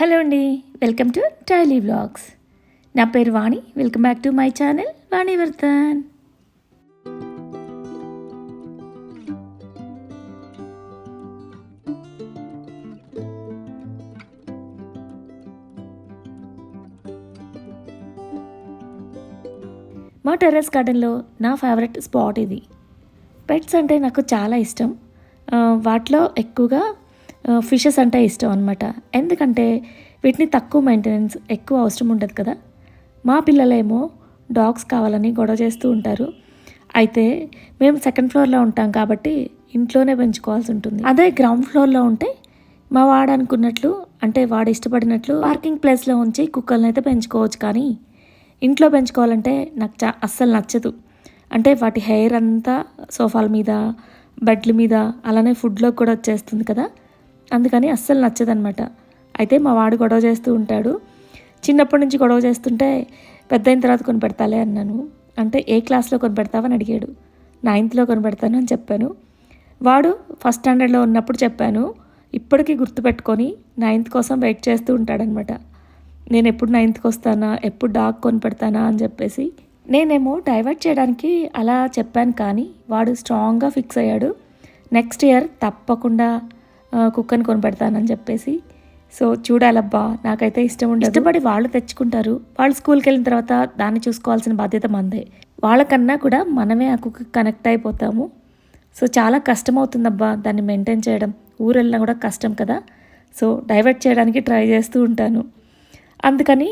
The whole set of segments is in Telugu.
హలో అండి వెల్కమ్ టు టైలీ వ్లాగ్స్. నా పేరు Vani welcome back to my channel Vani Vardhan. మా టెర్రస్ గార్డెన్లో నా ఫేవరెట్ స్పాట్ ఇది. పెట్స్ అంటే నాకు చాలా ఇష్టం. వాటిలో ఎక్కువగా ఫిషెస్ అంటే ఇష్టం అనమాట ఎందుకంటే వీటిని తక్కువ మెయింటెనెన్స్ ఎక్కువ అవసరం ఉండదు కదా. మా పిల్లలేమో డాగ్స్ కావాలని గొడవ చేస్తూ ఉంటారు. అయితే మేము సెకండ్ ఫ్లోర్లో ఉంటాం కాబట్టి ఇంట్లోనే పెంచుకోవాల్సి ఉంటుంది. అదే గ్రౌండ్ ఫ్లోర్లో ఉంటే మా వాడు అనుకున్నట్లు అంటే వాడు ఇష్టపడినట్లు పార్కింగ్ ప్లేస్లో ఉంచి కుక్కల్ని అయితే పెంచుకోవచ్చు కానీ ఇంట్లో పెంచుకోవాలంటే నాకు చా అస్సలు నచ్చదు. అంటే వాటి హెయిర్ అంతా సోఫాల మీద బెడ్ల మీద అలానే ఫుడ్లో కూడా వచ్చేస్తుంది కదా. అందుకని అస్సలు నచ్చదనమాట. అయితే మా వాడు గొడవ చేస్తూ ఉంటాడు. చిన్నప్పటి నుంచి గొడవ చేస్తుంటే పెద్ద అయిన తర్వాత కొని పెడతాలే అన్నాను. అంటే ఏ క్లాస్లో కొని పెడతావని అడిగాడు. నైన్త్లో కొని పెడతాను అని చెప్పాను. వాడు ఫస్ట్ స్టాండర్డ్లో ఉన్నప్పుడు చెప్పాను. ఇప్పటికీ గుర్తుపెట్టుకొని నైన్త్ కోసం వెయిట్ చేస్తూ ఉంటాడనమాట. నేను ఎప్పుడు నైన్త్కి వస్తానా? ఎప్పుడు డాగ్ కొని పెడతానా అని చెప్పేసి నేనేమో డైవర్ట్ చేయడానికి అలా చెప్పాను కానీ వాడు స్ట్రాంగ్గా ఫిక్స్ అయ్యాడు. నెక్స్ట్ ఇయర్ తప్పకుండా కుక్కని కొనిపెడతానని చెప్పేసి. సో చూడాలబ్బా నాకైతే ఇష్టం ఉండదు. ఇష్టపడి వాళ్ళు తెచ్చుకుంటారు. వాళ్ళు స్కూల్కి వెళ్ళిన తర్వాత దాన్ని చూసుకోవాల్సిన బాధ్యత మందే. వాళ్ళకన్నా కూడా మనమే ఆ కుక్క కనెక్ట్ అయిపోతాము. సో చాలా కష్టం అవుతుందబ్బా దాన్ని మెయింటైన్ చేయడం. ఊరు వెళ్ళినా కూడా కష్టం కదా. సో డైవర్ట్ చేయడానికి ట్రై చేస్తూ ఉంటాను. అందుకని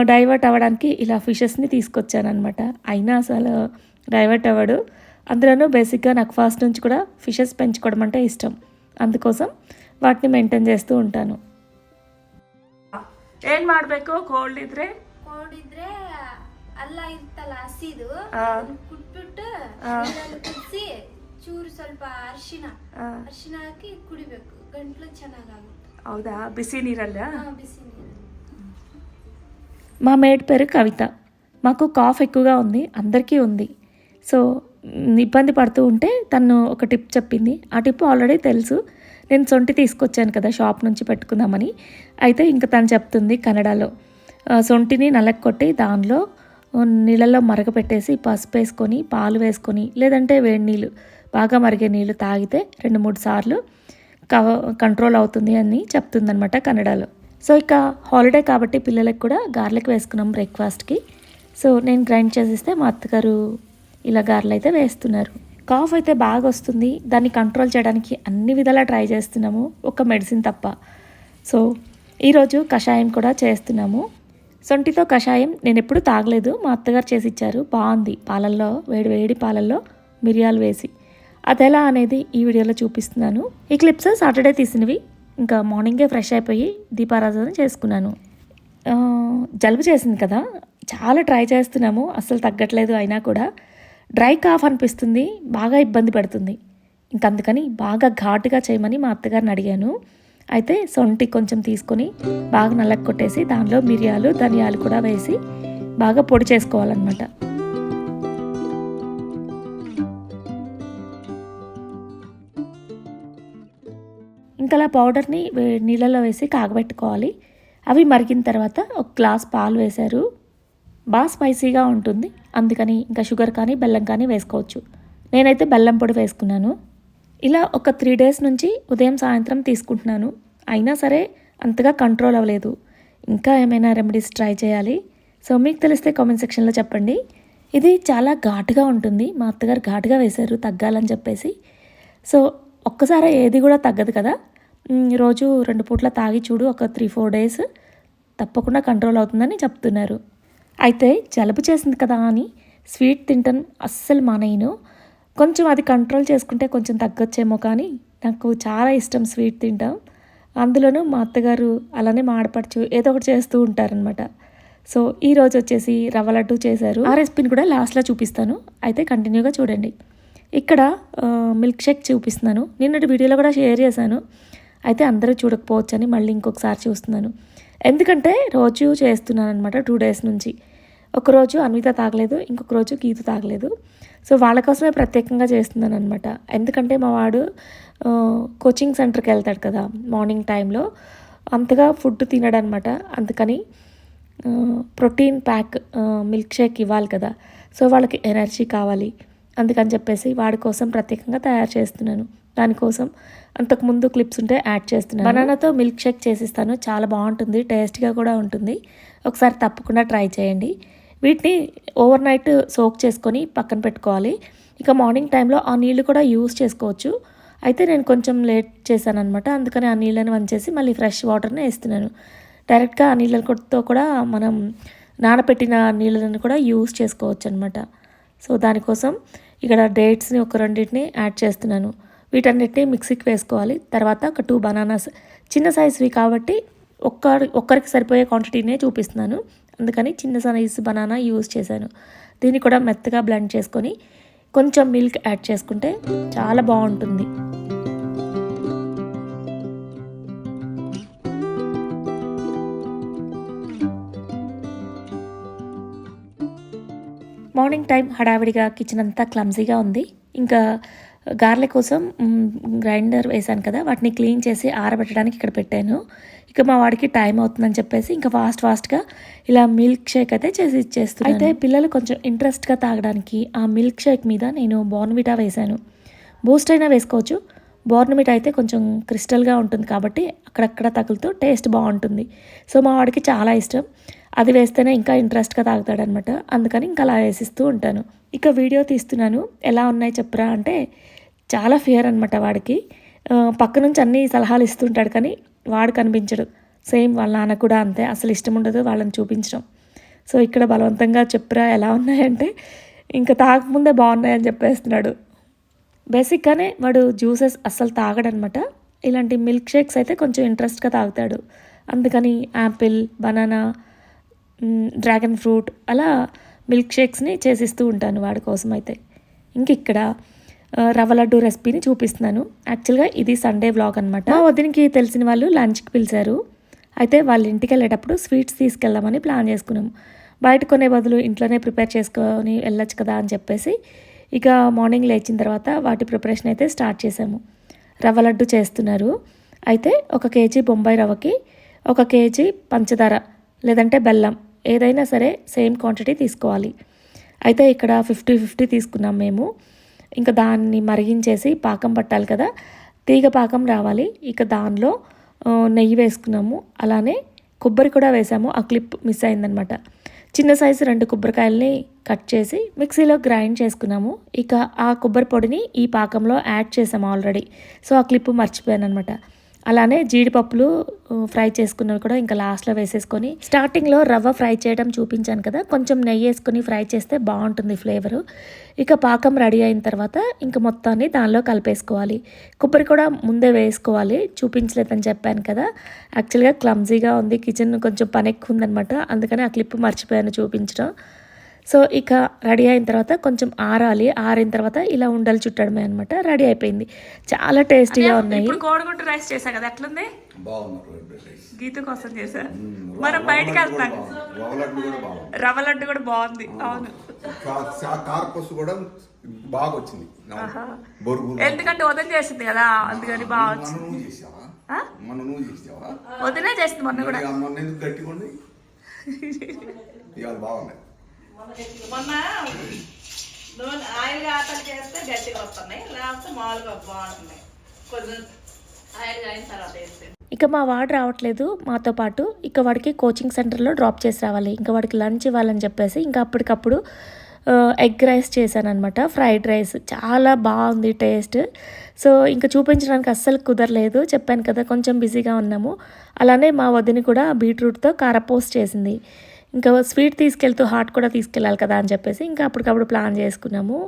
డైవర్ట్ అవ్వడానికి ఇలా ఫిషెస్ని తీసుకొచ్చానమాట అయినా అసలు డైవర్ట్ అవ్వడు. అందులోనూ బేసిక్గా నాకు ఫస్ట్ నుంచి కూడా ఫిషెస్ పెంచుకోవడం అంటే ఇష్టం. అందుకోసం ವಾಟಿನಿ ಮೇಂಟೈನ್ చేస్తూ ఉంటాను ಏನು ಮಾಡಬೇಕು ಕೋಲ್ಡ್ ಇದ್ರೆ ಕೊಂಡಿದ್ರೆ ಅಲ್ಲ ಇರ್ತಲ್ಲ ಹಸಿದು ಆ. ಅದನ್ನ ಕುಟ್ಬಿಟ್ಟು ಆ. ನೀರಲ್ಲಿ ಕುದಿಸಿ ಚೂರು ಸ್ವಲ್ಪ ಅರಿಶಿನ ಅರಿಶಿನ ಹಾಕಿ ಕುಡಿಬೇಕು ಗಂಟ್ಲು ಚೆನ್ನಾಗಾಗುತ್ತೆ ಹೌದಾ ಬಿಸಿ ನೀರಲ್ಲ ಹಾ, ಬಿಸಿ ನೀರು మా మేడ్ పేరు కవిత మాకు కాఫ్ ఎక్కువగా ఉంది అందరికీ ఉంది సో మ్, ఇబ్బంది పడుతూ ఉంటే తను ఒక టిప్ చెప్పింది. ఆ టిప్ ఆల్రెడీ తెలుసు. నేను సొంటి తీసుకొచ్చాను కదా షాప్ నుంచి పెట్టుకుందామని. అయితే ఇంకా తను చెప్తుంది కన్నడలో. సొంటిని నలక దానిలో నీళ్ళలో నీళ్ళల్లో మరగపెట్టేసి పసుపు వేసుకొని పాలు వేసుకొని లేదంటే వేడి నీళ్ళు బాగా మరిగే నీళ్ళు తాగితే రెండు మూడు సార్లు కవ కంట్రోల్ అవుతుంది అని చెప్తుందనమాట కన్నడలో. సో ఇక హాలిడే కాబట్టి పిల్లలకు కూడా గార్లిక్ వేసుకున్నాం బ్రేక్ఫాస్ట్కి. సో నేను గ్రైండ్ చేసిస్తే మా అత్తగారు ఇలా గారెలు అయితే వేస్తున్నారు. కాఫ్ అయితే బాగా వస్తుంది దాన్ని కంట్రోల్ చేయడానికి అన్ని విధాలా ట్రై చేస్తున్నాము. ఒక మెడిసిన్ తప్ప. సో ఈరోజు కషాయం కూడా చేస్తున్నాము. సొంటితో కషాయం నేను ఎప్పుడు తాగలేదు. మా అత్తగారు చేసి ఇచ్చారు బాగుంది. పాలల్లో వేడి వేడి పాలల్లో మిరియాలు వేసి. అది ఎలా అనేది ఈ వీడియోలో చూపిస్తున్నాను. ఈ క్లిప్స్ సాటర్డే తీసినవి. ఇంకా మార్నింగే ఫ్రెష్ అయిపోయి దీపారాధన చేసుకున్నాను. జలుబు చేసింది కదా. చాలా ట్రై చేస్తున్నాము. అస్సలు తగ్గట్లేదు అయినా కూడా. డ్రై కాఫ్ అనిపిస్తుంది బాగా ఇబ్బంది పెడుతుంది. ఇంక అందుకని బాగా ఘాటుగా చేయమని మా అత్తగారిని అడిగాను. అయితే సొంటి కొంచెం తీసుకొని బాగా నల్లకి కొట్టేసి దానిలో మిరియాలు ధనియాలు కూడా వేసి బాగా పొడి చేసుకోవాలన్నమాట. ఇంకా అలా పౌడర్ని వే- నీళ్ళలో వేసి కాగబెట్టుకోవాలి. అవి మరిగిన తర్వాత ఒక గ్లాస్ పాలు వేశారు. బాగా స్పైసీగా ఉంటుంది. అందుకని ఇంకా షుగర్ కానీ బెల్లం కానీ వేసుకోవచ్చు. నేనైతే బెల్లం పొడి వేసుకున్నాను. ఇలా ఒక త్రీ డేస్ నుంచి ఉదయం సాయంత్రం తీసుకుంటున్నాను. అయినా సరే అంతగా కంట్రోల్ అవ్వలేదు. ఇంకా ఏమైనా రెమెడీస్ ట్రై చేయాలి. సో మీకు తెలిస్తే కామెంట్ సెక్షన్లో చెప్పండి. ఇది చాలా ఘాటుగా ఉంటుంది. మా అత్తగారు ఘాటుగా వేశారు తగ్గాలని చెప్పేసి. సో ఒక్కసారి ఏది కూడా తగ్గదు కదా. రోజు రెండు పూట్ల తాగి చూడు ఒక త్రీ ఫోర్ డేస్ తప్పకుండా కంట్రోల్ అవుతుందని చెప్తున్నారు. అయితే జలుబు చేసింది కదా అని స్వీట్ తింటాను అస్సలు మానేయను. కొంచెం అది కంట్రోల్ చేసుకుంటే కొంచెం తగ్గొచ్చేమో కానీ నాకు చాలా ఇష్టం స్వీట్ తింటాం. అందులోనూ మా అత్తగారు అలానే మా ఆడపడుచు ఏదో ఒకటి చేస్తూ ఉంటారనమాట సో ఈ రోజు వచ్చేసి రవ్వ లడ్డు చేశారు. ఆ రెసిపీని కూడా లాస్ట్లో చూపిస్తాను. అయితే కంటిన్యూగా చూడండి. ఇక్కడ మిల్క్ షేక్ చూపిస్తున్నాను. నిన్నటి వీడియోలో కూడా షేర్ చేశాను. అయితే అందరూ చూడకపోవచ్చని మళ్ళీ ఇంకొకసారి చూస్తున్నాను. ఎందుకంటే రోజు చేస్తున్నాను అనమాట టూ డేస్ నుంచి. ఒకరోజు అన్విత తాగలేదు ఇంకొక రోజు గీత తాగలేదు. సో వాళ్ళ కోసమే ప్రత్యేకంగా చేస్తున్నాను అనమాట ఎందుకంటే మా వాడు కోచింగ్ సెంటర్కి వెళ్తాడు కదా మార్నింగ్ టైంలో. అంతగా ఫుడ్ తినడనమాట అందుకని ప్రోటీన్ ప్యాక్ మిల్క్ షేక్ ఇవ్వాలి కదా. సో వాళ్ళకి ఎనర్జీ కావాలి. అందుకని చెప్పేసి వాడి కోసం ప్రత్యేకంగా తయారు చేస్తున్నాను. దానికోసం. అంతకుముందు క్లిప్స్ ఉంటే యాడ్ చేస్తున్నాను. బనానాతో మిల్క్ షేక్ చేసిస్తాను. చాలా బాగుంటుంది. టేస్ట్గా కూడా ఉంటుంది. ఒకసారి తప్పకుండా ట్రై చేయండి. వీటిని ఓవర్ నైట్ సోక్ చేసుకొని పక్కన పెట్టుకోవాలి. ఇక మార్నింగ్ టైంలో ఆ నీళ్ళు కూడా యూస్ చేసుకోవచ్చు. అయితే నేను కొంచెం లేట్ చేశాను అనమాట అందుకని ఆ నీళ్ళని వంచేసి మళ్ళీ ఫ్రెష్ వాటర్ని వేస్తున్నాను. డైరెక్ట్గా ఆ నీళ్ళతో కూడా మనం నానబెట్టిన నీళ్ళని కూడా యూస్ చేసుకోవచ్చు అనమాట సో దానికోసం ఇక్కడ డేట్స్ని ఒక రెండింటిని యాడ్ చేస్తున్నాను. వీటన్నిటిని మిక్సీకి వేసుకోవాలి. తర్వాత ఒక టూ బనానాస్ చిన్న సైజువి కాబట్టి ఒక్క ఒక్కరికి సరిపోయే క్వాంటిటీనే చూపిస్తున్నాను. అందుకని చిన్న సైజు బనానా యూజ్ చేశాను. దీన్ని కూడా మెత్తగా బ్లెండ్ చేసుకొని కొంచెం మిల్క్ యాడ్ చేసుకుంటే చాలా బాగుంటుంది. మార్నింగ్ టైం హడావిడిగా కిచెన్ అంతా క్లమ్జీగా ఉంది. ఇంకా గార్లె కోసం గ్రైండర్ వేశాను కదా వాటిని క్లీన్ చేసి ఆరబెట్టడానికి ఇక్కడ పెట్టాను. ఇక మా వాడికి టైం అవుతుందని చెప్పేసి ఇంకా ఫాస్ట్ ఫాస్ట్గా ఇలా మిల్క్ షేక్ అయితే చేసి ఇచ్చేస్తాను అయితే పిల్లలు కొంచెం ఇంట్రెస్ట్గా తాగడానికి ఆ మిల్క్ షేక్ మీద నేను బోర్న్విటా వేశాను. బూస్ట్ అయినా వేసుకోవచ్చు. బోర్నమిట్ అయితే కొంచెం క్రిస్టల్గా ఉంటుంది కాబట్టి అక్కడక్కడ తగులుతూ టేస్ట్ బాగుంటుంది. సో మా వాడికి చాలా ఇష్టం. అది వేస్తేనే ఇంకా ఇంట్రెస్ట్గా తాగుతాడనమాట. అందుకని ఇంకా అలా వేసిస్తూ ఉంటాను. ఇక వీడియో తీస్తున్నాను. ఎలా ఉన్నాయి చెప్పురా అంటే చాలా ఫియర్ అనమాట వాడికి. పక్క నుంచి అన్ని సలహాలు ఇస్తుంటాడు కానీ వాడు కనిపించడు. సేమ్ వాళ్ళ నాన్న కూడా అంతే అసలు ఇష్టం ఉండదు వాళ్ళని చూపించడం. సో ఇక్కడ బలవంతంగా చెప్పురా ఎలా ఉన్నాయంటే ఇంకా తాగకముందే బాగున్నాయని చెప్పేస్తున్నాడు. బేసిక్గానే వాడు జ్యూసెస్ అస్సలు తాగడనమాట ఇలాంటి మిల్క్ షేక్స్ అయితే కొంచెం ఇంట్రెస్ట్గా తాగుతాడు. అందుకని యాపిల్ బనానా డ్రాగన్ ఫ్రూట్ అలా మిల్క్ షేక్స్ని చేసిస్తూ ఉంటాను వాడి కోసం అయితే. ఇంక ఇక్కడ రవ్వ లడ్డు రెసిపీని చూపిస్తున్నాను. యాక్చువల్గా ఇది సండే వ్లాగ్ అనమాట మా వదినికి తెలిసిన వాళ్ళు లంచ్కి పిలిచారు. అయితే వాళ్ళ ఇంటికి వెళ్ళేటప్పుడు స్వీట్స్ తీసుకెళ్దామని ప్లాన్ చేసుకున్నాం. బయట కొనే బదులు ఇంట్లోనే ప్రిపేర్ చేసుకొని వెళ్ళొచ్చు కదా అని చెప్పేసి ఇక మార్నింగ్ లేచిన తర్వాత వాటి ప్రిపరేషన్ అయితే స్టార్ట్ చేసాము. రవ్వ లడ్డు చేస్తున్నారు. అయితే ఒక కేజీ బొంబాయి రవ్వకి ఒక కేజీ పంచదార లేదంటే బెల్లం ఏదైనా సరే సేమ్ క్వాంటిటీ తీసుకోవాలి. అయితే ఇక్కడ ఫిఫ్టీ ఫిఫ్టీ తీసుకున్నాం మేము. ఇంకా దాన్ని మరిగించేసి పాకం పట్టాలి కదా. తీగ పాకం రావాలి. ఇక దానిలో నెయ్యి వేసుకున్నాము. అలానే కొబ్బరి కూడా వేసాము. ఆ క్లిప్ మిస్ అయిందనమాట. చిన్న సైజు రెండు కొబ్బరికాయలని కట్ చేసి మిక్సీలో గ్రైండ్ చేసుకున్నాము. ఇక ఆ కొబ్బరి పొడిని ఈ పాకంలో యాడ్ చేసాము ఆల్రెడీ. సో ఆ క్లిప్ మర్చిపోయాను అనమాట అలానే జీడిపప్పులు ఫ్రై చేసుకున్నవి కూడా ఇంకా లాస్ట్లో వేసేసుకొని స్టార్టింగ్లో రవ్వ ఫ్రై చేయడం చూపించాను కదా కొంచెం నెయ్యి వేసుకొని ఫ్రై చేస్తే బాగుంటుంది ఫ్లేవరు. ఇక పాకం రెడీ అయిన తర్వాత ఇంక మొత్తాన్ని దానిలో కలిపేసుకోవాలి. కొబ్బరి కూడా ముందే వేసుకోవాలి చూపించలేదని చెప్పాను కదా. యాక్చువల్గా క్లమ్జీగా ఉంది కిచెన్ కొంచెం పని ఎక్కువ ఉందనమాట అందుకని ఆ క్లిప్ మర్చిపోయాను చూపించడం. సో ఇక రెడీ అయిన తర్వాత కొంచెం ఆరాలి. ఆరిన తర్వాత ఇలా ఉండలు చుట్టడమే అనమాట రెడీ అయిపోయింది. చాలా టేస్టీగా ఉన్నాయి. ఇప్పుడు కోడిగుడ్డు రైస్ చేసా కదా ఎట్లుంది? గీత కోసం చేసా మనం బయటకు వెళ్తాం రవ్వలడ్డు కూడా బాగుంది. రవ్వ లడ్డు కూడా బాగుంది. అవును. కూడా బాగా వచ్చింది ఎందుకంటే ఉదయం చేసింది కదా అందుకని బాగా వచ్చింది. వదిలే చేసింది మొన్న కూడా. గట్టిగా ఉంది? ఇవాళ బాగున్నాయి మొన్న నూనె ఆయిల్ ఆటలు చేస్తే గట్టిగా వస్తున్నాయి లేకపోతే మామూలుగా బాగుంటున్నాయి కొంచెం ఆయిల్ అయిన తర్వాత వేస్తే. ఇక మా వాడు రావట్లేదు మాతో పాటు. ఇక వాడికి కోచింగ్ సెంటర్లో డ్రాప్ చేసి రావాలి. ఇంకా వాడికి లంచ్ ఇవ్వాలని చెప్పేసి ఇంకా అప్పటికప్పుడు ఎగ్ రైస్ చేశాను అనమాట ఫ్రైడ్ రైస్. చాలా బాగుంది టేస్ట్. సో ఇంకా చూపించడానికి అస్సలు కుదరలేదు. చెప్పాను కదా కొంచెం బిజీగా ఉన్నాము. అలానే మా వదిన కూడా బీట్రూట్తో కారపోస్ట్ చేసింది. ఇంకా స్వీట్ తీసుకెళ్తూ హాట్ కూడా తీసుకెళ్ళాలి కదా అని చెప్పేసి ఇంకా అప్పటికప్పుడు ప్లాన్ చేసుకున్నాము.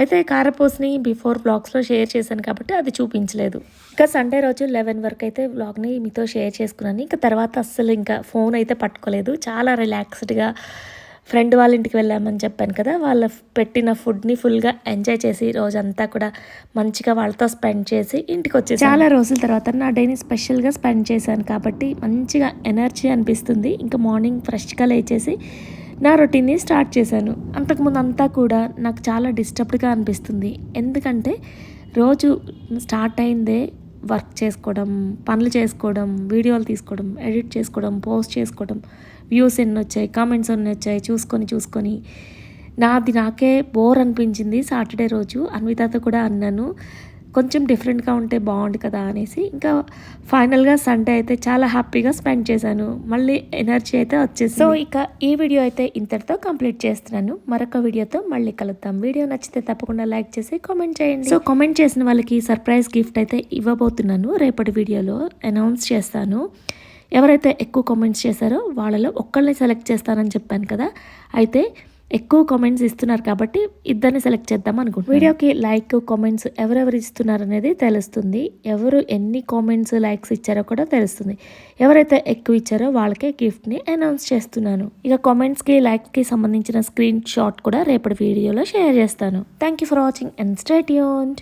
అయితే కారపోస్ని బిఫోర్ బ్లాగ్స్లో షేర్ చేశాను కాబట్టి అది చూపించలేదు. ఇంకా సండే రోజు లెవెన్ వరకు అయితే బ్లాగ్ని మీతో షేర్ చేసుకున్నాను. ఇంకా తర్వాత అస్సలు ఇంకా ఫోన్ అయితే పట్టుకోలేదు. చాలా రిలాక్స్డ్గా ఫ్రెండ్ వాళ్ళ ఇంటికి వెళ్ళామని చెప్పాను కదా వాళ్ళ పెట్టిన ఫుడ్ని ఫుల్గా ఎంజాయ్ చేసి రోజంతా కూడా మంచిగా వాళ్ళతో స్పెండ్ చేసి ఇంటికి వచ్చేసి చాలా రోజుల తర్వాత నా డేని స్పెషల్గా స్పెండ్ చేశాను కాబట్టి మంచిగా ఎనర్జీ అనిపిస్తుంది. ఇంకా మార్నింగ్ ఫ్రెష్గా లేచేసి నా రొటీన్ని స్టార్ట్ చేశాను. అంతకుముందు అంతా కూడా నాకు చాలా డిస్టర్బ్డ్గా అనిపిస్తుంది. ఎందుకంటే రోజు స్టార్ట్ అయిందే వర్క్ చేసుకోవడం పనులు చేసుకోవడం వీడియోలు తీసుకోవడం ఎడిట్ చేసుకోవడం పోస్ట్ చేసుకోవడం వ్యూస్ ఎన్ని వచ్చాయి కామెంట్స్ ఎన్ని వచ్చాయి చూసుకొని చూసుకొని. నాది నాకే బోర్ అనిపించింది సాటర్డే రోజు. అన్వితతో కూడా అన్నాను కొంచెం డిఫరెంట్గా ఉంటే బాగుండు కదా అనేసి ఇంకా ఫైనల్గా సండే అయితే చాలా హ్యాపీగా స్పెండ్ చేశాను. మళ్ళీ ఎనర్జీ అయితే వచ్చేసి సో ఇక ఈ వీడియో అయితే ఇంతటితో కంప్లీట్ చేస్తున్నాను. మరొక వీడియోతో మళ్ళీ కలుద్దాం. వీడియో నచ్చితే తప్పకుండా లైక్ చేసి కామెంట్ చేయండి. సో కామెంట్ చేసిన వాళ్ళకి సర్ప్రైజ్ గిఫ్ట్ అయితే ఇవ్వబోతున్నాను. రేపటి వీడియోలో అనౌన్స్ చేస్తాను. ఎవరైతే ఎక్కువ కామెంట్స్ చేశారో వాళ్ళలో ఒక్కళ్ళని సెలెక్ట్ చేస్తానని చెప్పాను కదా. అయితే ఎక్కువ కామెంట్స్ ఇస్తున్నారు కాబట్టి ఇద్దరిని సెలెక్ట్ చేద్దాం అనుకుంటున్నాను. వీడియోకి లైక్ కామెంట్స్ ఎవరెవరు ఇస్తున్నారు అనేది తెలుస్తుంది. ఎవరు ఎన్ని కామెంట్స్ లైక్స్ ఇచ్చారో కూడా తెలుస్తుంది. ఎవరైతే ఎక్కువ ఇచ్చారో వాళ్ళకే గిఫ్ట్ని అనౌన్స్ చేస్తున్నాను. ఇక కామెంట్స్కి లైక్స్కి సంబంధించిన స్క్రీన్ షాట్ కూడా రేపటి వీడియోలో షేర్ చేస్తాను. Thank you for watching and stay Yoon